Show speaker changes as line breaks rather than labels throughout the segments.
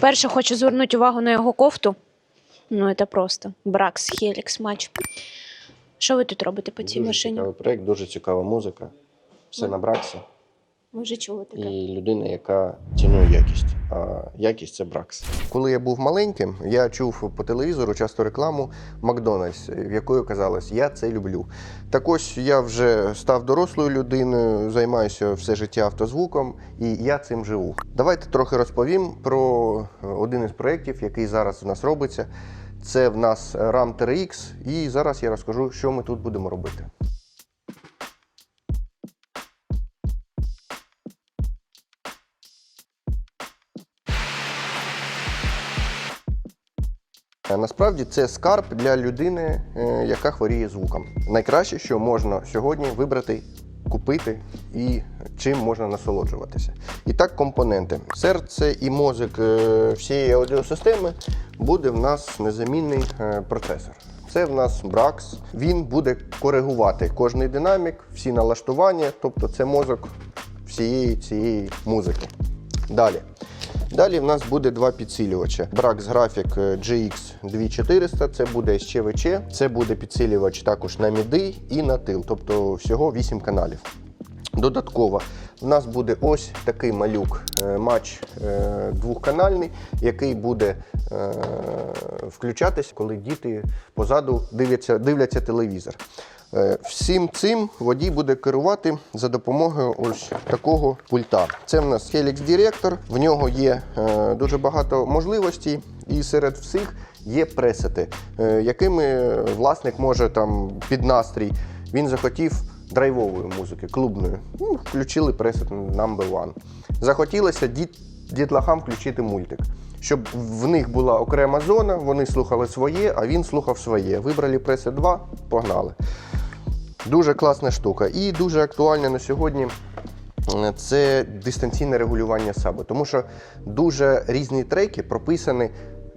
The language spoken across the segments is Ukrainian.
Перше хочу звернути увагу на його кофту. Ну, це просто Бракс Хелікс матч. Що ви тут робите по цій
Дуже
машині?
цікавий проєкт, дуже цікава музика. Все на браксі.
Ви вже чули таке?
І людина, яка цінує якість. А якість це бракс. Коли я був маленьким, я чув по телевізору часто рекламу Макдональдс, в якої казалось, я це люблю. Так ось я вже став дорослою людиною, займаюся все життя автозвуком, і я цим живу. Давайте трохи розповім про е, один із проєктів, який зараз в нас робиться. Це в нас RAM TRX, і зараз я розкажу, що ми тут будемо робити. Насправді це скарб для людини, е, яка хворіє звуком. Найкраще, що можна сьогодні вибрати, купити і чим можна насолоджуватися. І так, компоненти. Серце і мозок е, всієї аудіосистеми буде в нас незамінний е, процесор. Це в нас Brax. Він буде коригувати кожний динамік, всі налаштування, тобто це мозок всієї цієї музики. Далі. Далі в нас буде два підсилювача. Brax Graphic е, GX 2400, це буде СЧВЧ, це буде підсилювач також на міди і на тил, тобто всього 8 каналів. Додатково в нас буде ось такий малюк е, матч е, двохканальний, який буде е, включатись, коли діти позаду дивляться, дивляться телевізор. Е, Всім цим водій буде керувати за допомогою ось такого пульта. Це в нас Helix Director, в нього є е, дуже багато можливостей, і серед всіх є пресети, е, якими власник може там під настрій. Він захотів драйвової музики, клубної. Ну, включили пресет number one. Захотілося дітлахам включити мультик. Щоб в них була окрема зона, вони слухали своє, а він слухав своє. Вибрали пресет 2, погнали. Дуже класна штука. І дуже актуальна на сьогодні е, це дистанційне регулювання сабу. Тому що дуже різні треки прописані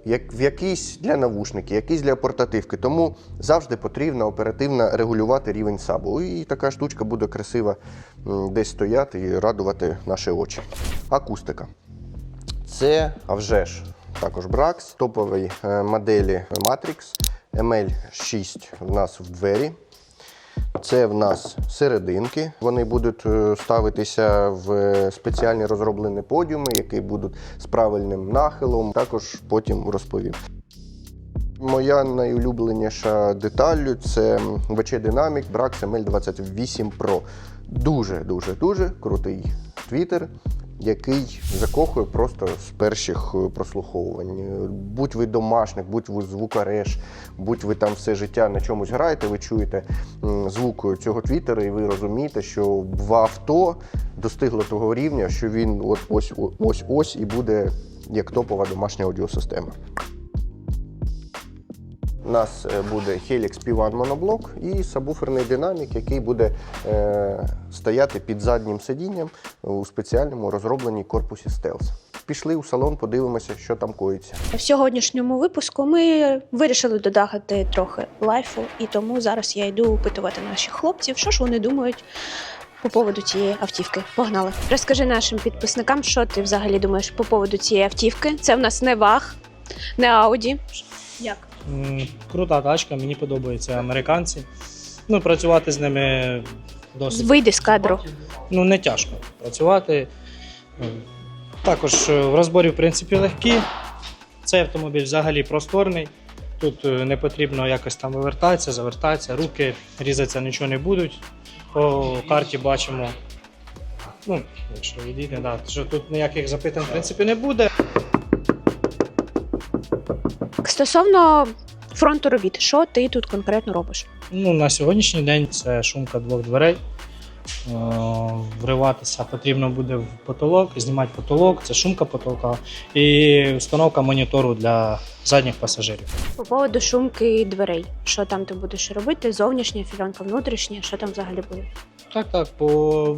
як в якийсь для навушників, якийсь для портативки. Тому завжди потрібно оперативно регулювати рівень сабу. І така штучка буде красиво десь стояти і радувати наші очі. Акустика. Це, а вже ж, також Brax, топові е, моделі Matrix, ML6 в нас в двері. Це в нас серединки. Вони будуть е, ставитися в спеціальні розроблені подіуми, які будуть з правильним нахилом. Також потім розповім. Моя найулюбленіша деталь це VC Dynamic Brax ML28 Pro. Дуже, дуже, крутий твіттер, який закохує просто з перших е, прослуховувань. Будь ви домашник, будь ви звукареж, будь ви там все життя на чомусь граєте, ви чуєте звук цього твіттера, і ви розумієте, що в авто достигло того рівня, що він от ось ось ось і буде як топова домашня аудіосистема. Нас е, буде Helix P1 моноблок і сабвуферний динамік, який буде е, стояти під заднім сидінням у спеціальному розробленій корпусі Stealth. Пішли у салон, подивимося, що там коїться.
В сьогоднішньому випуску ми вирішили додати трохи лайфу, і тому зараз я йду опитувати наших хлопців, що ж вони думають по поводу цієї автівки. Погнали. Розкажи нашим підписникам, що ти взагалі думаєш по поводу цієї автівки. Це в нас не ваг, не Ауді. Як?
М, Крута тачка, мені подобаються американці. Ну, працювати з ними досить
Вийди з кадру.
ну, не тяжко працювати. М, Також е, в розборі, в принципі, легкі. Цей автомобіль взагалі просторний. Тут е, не потрібно якось там вивертатися, завертатися, руки різатися нічого не будуть. По карті бачимо. Ну, якщо відійде, да, що тут ніяких запитань в принципі не буде.
Стосовно фронту робіт, що ти тут конкретно робиш?
Ну, на сьогоднішній день це шумка двох дверей. Е, Вриватися потрібно буде в потолок, знімати потолок, це шумка потолка і установка монітору для задніх пасажирів.
По поводу шумки дверей. Що там ти будеш робити? Зовнішня філянка, внутрішня, що там взагалі буде?
Так, так, по,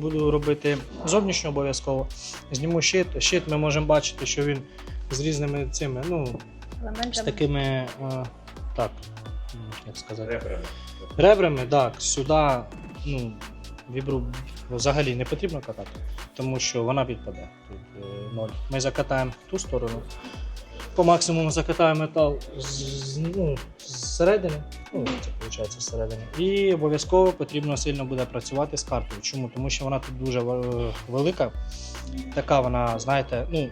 буду робити зовнішньо обов'язково. Зніму щит. Щит ми можемо бачити, що він з різними цими, ну, з такими, е, так, як сказати, ребрами. Ребрами, так, сюди, ну, вібру взагалі не потрібно катати, тому що вона відпаде. Тут е, ноль. Ми закатаємо ту сторону, по максимуму закатаю метал з, з- ну, зсередини, ну, це виходить зсередини. І обов'язково потрібно сильно буде працювати з картою. Чому? Тому що вона тут дуже е, велика. Така вона, знаєте, ну,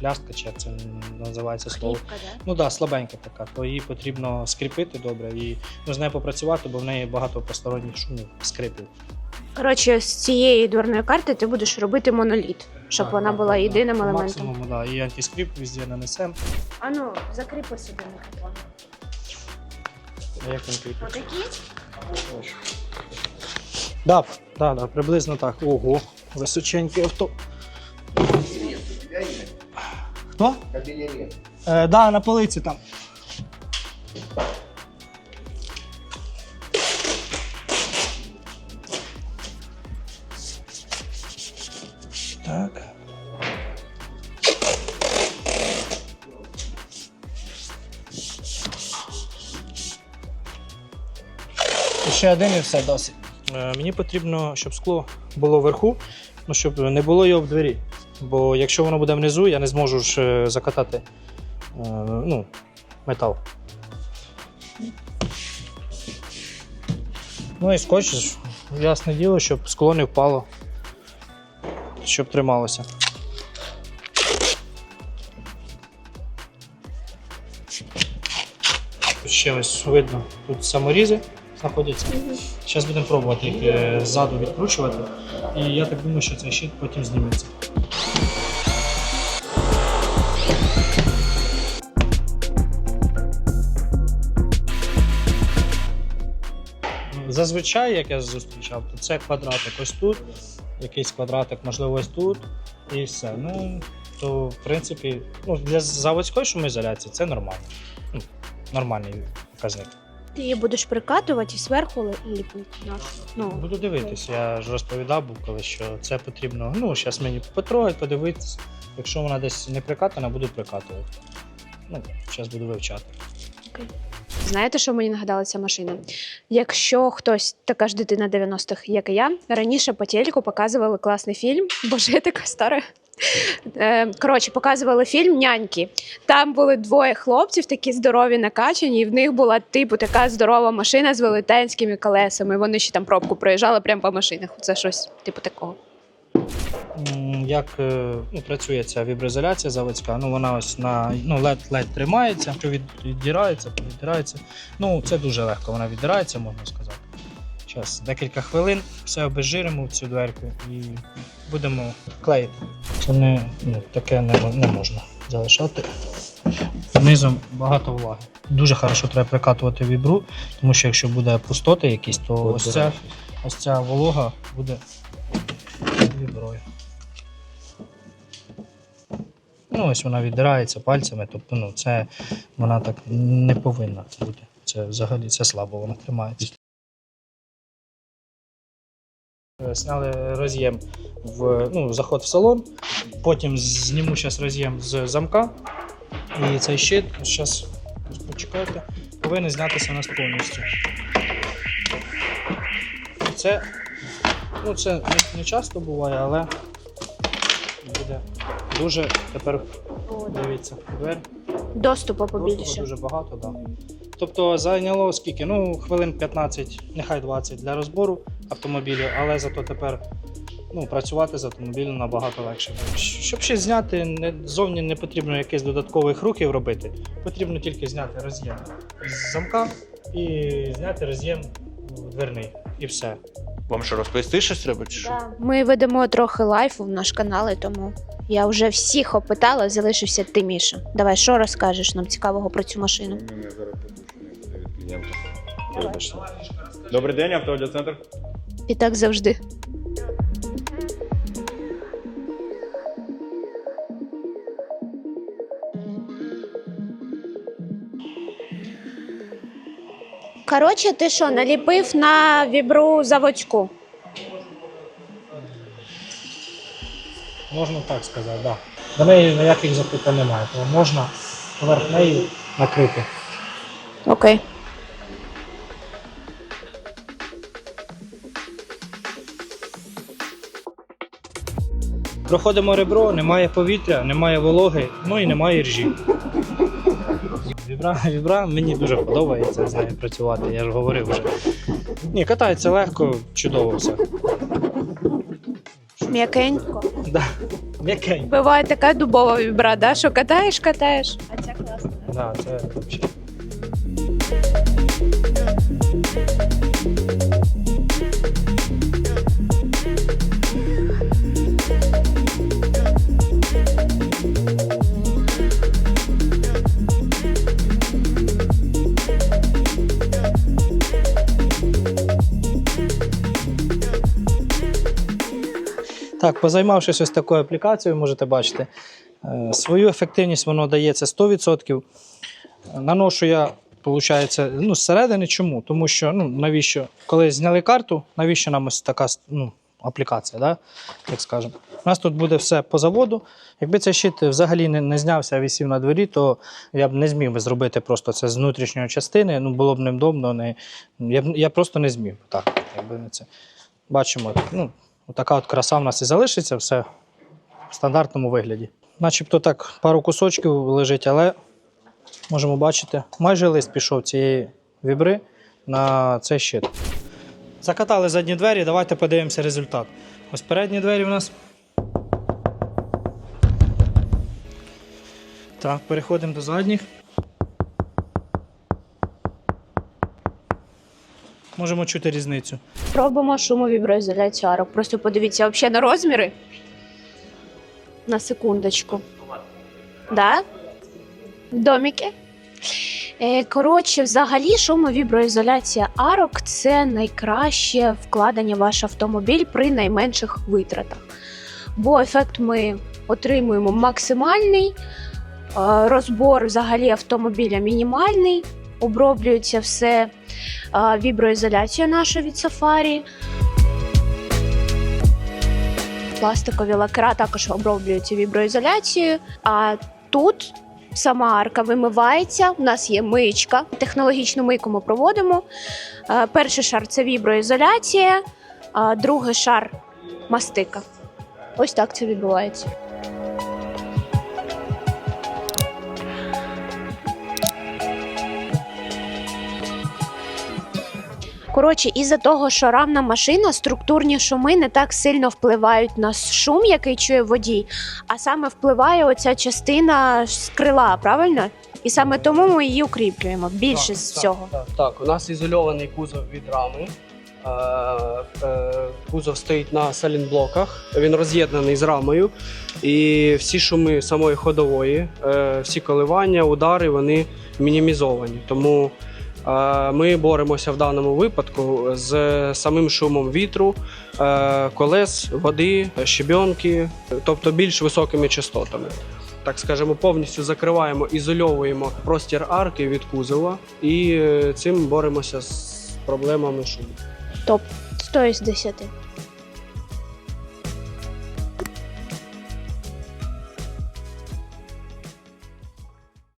хлястка, чи як це називається слово.
Хлібка, да?
Ну так, да, слабенька така, то її потрібно скріпити добре і ну, з нею попрацювати, бо в неї багато посторонніх шумів, скрипів.
Коротше, з цієї дверної карти ти будеш робити моноліт, щоб
Так,
вона
так,
була
так,
єдиним
так.
Елементом.
Максимуму, да. І антискрип везде нанесемо.
А ну, закріпи собі мікрофон.
А як він кріпиться?
Отакі?
Да, да, да, приблизно так. Ого, височеньке авто. Хто?
Кабінет.
Е, да, на полиці там. Так. Ще один і все досить. Е, мені потрібно, щоб скло було вверху, ну, щоб не було його в двері. Бо якщо воно буде внизу, я не зможу ж е, закатати е, ну, метал. Ну і скотч, ясне діло, щоб скло не впало, щоб трималося. Ще ось видно, тут саморізи знаходяться. Зараз будемо пробувати їх е, ззаду відкручувати. І я так думаю, що цей щит потім зніметься. Зазвичай, як я зустрічав, то це квадратик ось тут, якийсь квадратик, можливо, ось тут, і все. Ну, то в принципі, ну, для заводської шумоізоляції це нормально. Ну, нормальний показник.
Ти її будеш прикатувати і зверху ліпити. Ну,
Буду дивитися, я ж розповідав був коли, що це потрібно. Ну, зараз мені потрогати, подивитися. Якщо вона десь не прикатана, буду прикатувати. Ну, зараз буду вивчати.
Знаєте, що мені нагадала ця машина? Якщо хтось така ж дитина 90-х, як і я, раніше по телеку показували класний фільм. Боже, я така стара. Е, Коротше, показували фільм Няньки. Там були двоє хлопців, такі здорові, накачані, і в них була типу така здорова машина з велетенськими колесами. Вони ще там пробку проїжджали прямо по машинах. Це щось типу такого.
Як е, ну, працює ця віброізоляція заводська? Ну, вона ось на ну, лед лед тримається, що від, віддирається, віддирається. Ну, це дуже легко, вона віддирається, можна сказати. Зараз декілька хвилин, все обезжиримо в цю дверку і будемо клеїти. Це не, ну, таке не, не можна залишати. Низом багато влаги. Дуже хорошо треба прикатувати вібру, тому що якщо буде пустоти якісь, то ось ця, ось ця волога буде віброю. Ну, ось вона віддирається пальцями, тобто ну, це вона так не повинна бути. Це взагалі це слабо, вона тримається. Сняли роз'єм в ну, заход в салон, потім зніму зараз роз'єм з замка. І цей щит, зараз почекайте, повинен знятися у нас повністю. Це, ну, це не, часто буває, але дуже тепер дивіться, двері.
Доступу
Доступу дуже багато, так. Да. Тобто зайняло скільки? Ну, хвилин 15, нехай 20 для розбору автомобілю, але зато тепер ну, працювати з автомобілем набагато легше. Щоб ще зняти, не, зовні не потрібно якихось додаткових рухів робити. Потрібно тільки зняти роз'єм з замка і зняти роз'єм дверний. І все.
Вам що розповісти щось треба? Чи що?
Ми ведемо трохи лайфу в наш канал, і тому я вже всіх опитала, залишився ти, Міша. Давай, що розкажеш нам цікавого про цю машину?
У зараз пропущений буде від клієнта. Вибачте. Добрий день, автоаудіоцентр.
І так завжди. Коротше, ти що, наліпив на вібру заводську?
Можна так сказати, так. Да. До неї ніяких запитань немає, тому можна поверх неї накрити.
Окей.
Проходимо ребро, немає повітря, немає вологи, ну і немає ржі. Вібра, вібра мені дуже подобається з нею працювати, я ж говорив вже. Ні, катається легко, чудово все.
М'якенько.
Да. М'якенько.
Буває така дубова вібра, да? що катаєш, катаєш. А ця класна.
Да, це взагалі. Так, позаймавшись ось такою аплікацією, можете бачити, е, свою ефективність воно дається 100%. Наношу я, виходить, ну, зсередини. Чому? Тому що ну, навіщо, коли зняли карту, навіщо нам ось така ну, аплікація, да? так скажемо. У нас тут буде все по заводу. Якби цей щит взагалі не, не знявся, а висів на дворі, то я б не зміг би зробити просто це з внутрішньої частини. Ну, було б невдобно. Не, я, б- я просто не зміг. Так, якби це. Бачимо, ну, така от краса в нас і залишиться, все в стандартному вигляді. Начебто так пару кусочків лежить, але можемо бачити, майже лист пішов цієї вібри на цей щит. Закатали задні двері, давайте подивимося результат. Ось передні двері у нас. Так, переходимо до задніх. Можемо чути різницю.
Робимо шумовіброізоляцію арок. Просто подивіться взагалі на розміри. На секундочку. Да? Доміки. Е, Коротше, взагалі, шумовіброізоляція арок це найкраще вкладення в ваш автомобіль при найменших витратах. Бо ефект ми отримуємо максимальний, е, розбор взагалі автомобіля мінімальний, оброблюється все віброізоляція наша від Safari. Пластикові лакера також оброблюються віброізоляцією. А тут сама арка вимивається. У нас є мичка. Технологічну мийку ми проводимо. Перший шар це віброізоляція, а другий шар мастика. Ось так це відбувається. Коротше, із-за того, що рамна машина, структурні шуми не так сильно впливають на шум, який чує водій, а саме впливає оця частина з крила, правильно? І саме тому ми її укріплюємо більше з всього.
Так,
Так, у нас ізольований кузов від рами. Е, е, Кузов стоїть на салінблоках, він роз'єднаний з рамою. І всі шуми самої ходової, е, всі коливання, удари, вони мінімізовані. Тому ми боремося в даному випадку з самим шумом вітру, е, колес, води, щебенки, тобто більш високими частотами. Так скажемо, повністю закриваємо, ізольовуємо простір арки від кузова і е, цим боремося з проблемами шуму.
Топ 100 із 10.